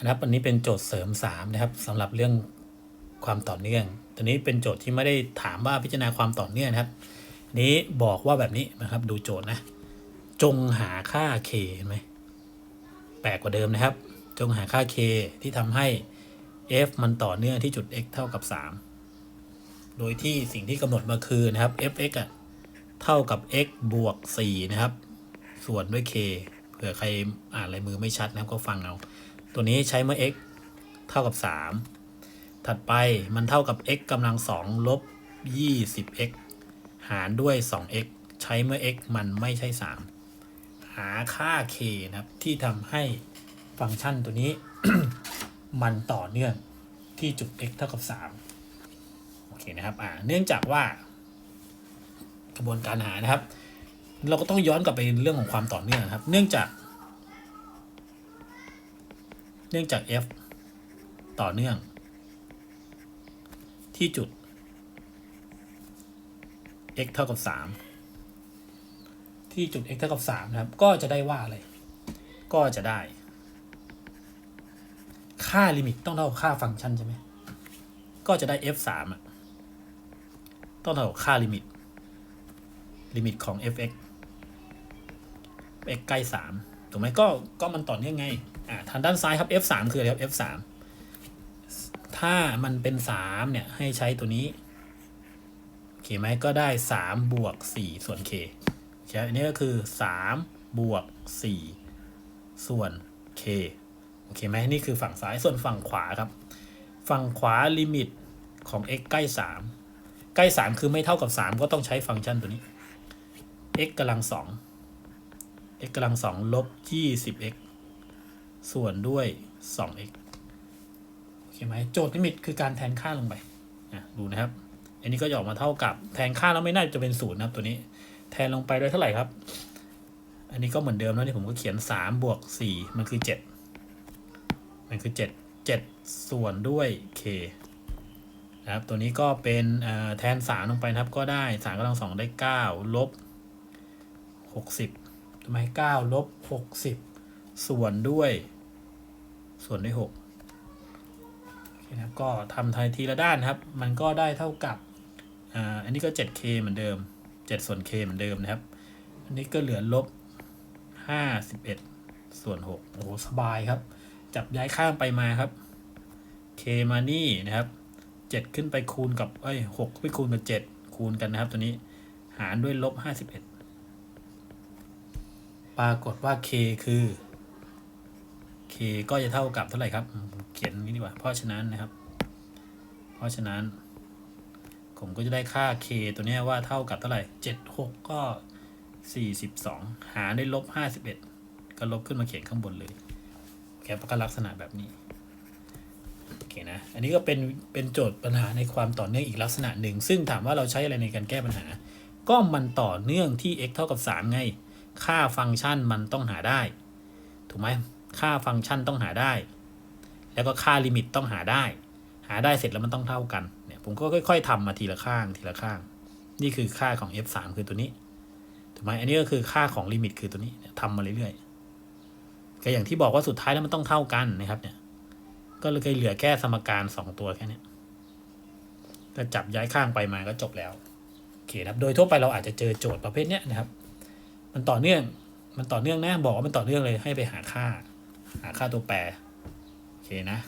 นะครับอันนี้เป็นโจทย์เสริม 3 นะครับสำหรับเรื่องความต่อเนื่อง ตัวนี้เป็นโจทย์ที่ไม่ได้ถามว่าพิจารณาความต่อเนื่องนะครับ นี้บอกว่าแบบนี้นะครับดูโจทย์นะ จงหาค่า k เห็นไหมแปลกกว่าเดิมนะครับ จงหาค่า k ที่ทำให้ f มันต่อเนื่องที่จุด x เท่ากับ 3 โดยที่สิ่งที่กำหนดมาคือนะครับ fx อะเท่ากับ x บวก 4 นะครับ ส่วนด้วย k เผื่อใครอ่านลายมือไม่ชัดนะครับก็ฟังเอา ตัวนี้ใช้เมื่อ x เท่ากับ 3 ถัดไปมันเท่ากับ x กำลัง2ลบ 20x หารด้วย 2x ใช้เมื่อ x มันไม่ใช่ 3 หาค่า k นะครับ ที่ทำให้ฟังก์ชันตัวนี้ มันต่อเนื่องที่จุด x เท่ากับ 3 โอเคนะครับ อ่า เนื่องจากว่ากระบวนการหานะครับ เราก็ต้องย้อนกลับไปเรื่องของความต่อเนื่องครับ เนื่องจาก เนื่องจาก f ต่อเนื่อง ที่จุด x เท่ากับ 3 ที่จุด x เท่ากับ3นะครับ ก็จะได้ว่าอะไร ก็จะได้ ค่าลิมิตต้องเท่ากับค่าฟังก์ชันใช่ไหม ก็จะได้ f 3อะ ต้องเท่ากับค่าลิมิต ลิมิตของ fx x ใกล้3 ถูกไหมก็ก็มันต่อเนื่องไงอ่าทางด้านซ้ายครับ f 3คืออะไรครับ f 3ถ้ามันเป็น3เนี่ยให้ใช้ตัวนี้โอเคไหมก็ได้3บวก4ส่วน k โอเคอันนี้ก็คือ3บวก4ส่วน k โอเคไหมนี่คือฝั่งซ้ายส่วนฝั่งขวาครับ ฝั่งขวาลิมิตของ x ใกล้ 3 ใกล้ 3 คือไม่เท่ากับ 3 ก็ต้องใช้ฟังก์ชันตัวนี้ x กำลัง2 x กำลัง2ลบ 20x ส่วนด้วย 2x โอเคไหมโจทย์ลิมิตคือการแทนค่าลงไปนะดูนะครับ อันนี้ก็จะออกมาเท่ากับแทนค่าแล้วไม่น่าจะเป็นศูนย์นะครับตัวนี้ แทนลงไปได้เท่าไหร่ครับ อันนี้ก็เหมือนเดิมแล้วนี่ผมก็เขียน3บวก4มันคือ7มันคือ7 7ส่วนด้วย k นะครับ ตัวนี้ก็เป็นแทน3ลงไปนะครับ ก็ได้3กำลัง2ได้9ลบ60 ทำไม9ลบ60 ส่วนด้วย ส่วนด้วย6นะครับก็ทำทีทีละด้านครับ มันก็ได้เท่ากับอ่าอันนี้ก็ 7k เหมือนเดิม 7 ส่วน k เหมือนเดิมนะครับ อันนี้ก็เหลือลบ 51 ส่วน 6 โอ้โห สบายครับ จับย้ายข้างไปมาครับ k มานี่นะครับ 7 ขึ้นไปคูณกับ เอ้ย6ไปคูณกับ 7 คูณกันนะครับตัวนี้ หารด้วยลบ 51 ปรากฏว่า k คือ k ก็จะเท่ากับเท่าไหร่ครับ เขียนนี้ดีกว่า เพราะฉะนั้นนะครับ เพราะฉะนั้น ผมก็จะได้ค่า k ตัวนี้ว่าเท่ากับเท่าไหร่เจ็ดหกก็สี่สิบสองหารด้ลบห้าสิบเอ็ดก็ลบขึ้นมาเขียนข้างบนเลยแค่ก็ลักษณะแบบนี้ โอเคนะ อันนี้ก็เป็น เป็นโจทย์ปัญหาในความต่อเนื่องอีกลักษณะหนึ่ง ซึ่งถามว่าเราใช้อะไรในการแก้ปัญหา ก็มันต่อเนื่องที่ x เท่ากับ 3 ไง ค่าฟังก์ชันมันต้องหาได้ ถูกไหมค่าฟังก์ชันต้องหาได้ แล้วก็ค่าลิมิตต้องหาได้ หาได้เสร็จแล้วมันต้องเท่ากันเนี่ยผมก็ค่อยๆทำมาทีละข้างทีละข้าง นี่คือค่าของ f 3คือตัวนี้ถูกไหมอันนี้ก็คือค่าของลิมิตคือตัวนี้เนี่ยทำมาเรื่อยๆก็อย่างที่บอกว่าสุดท้ายแล้วมันต้องเท่ากันนะครับเนี่ยก็เลยเหลือแค่สมการสองตัวแค่นี้ก็จับย้ายข้างไปมาก็จบแล้วโอเคครับ โดยทั่วไปเราอาจจะเจอโจทย์ประเภทเนี้ยนะครับ มันต่อเนื่อง มันต่อเนื่องนะ บอกว่ามันต่อเนื่องเลยให้ไปหาค่า หาค่าตัวแปร โอเคนะ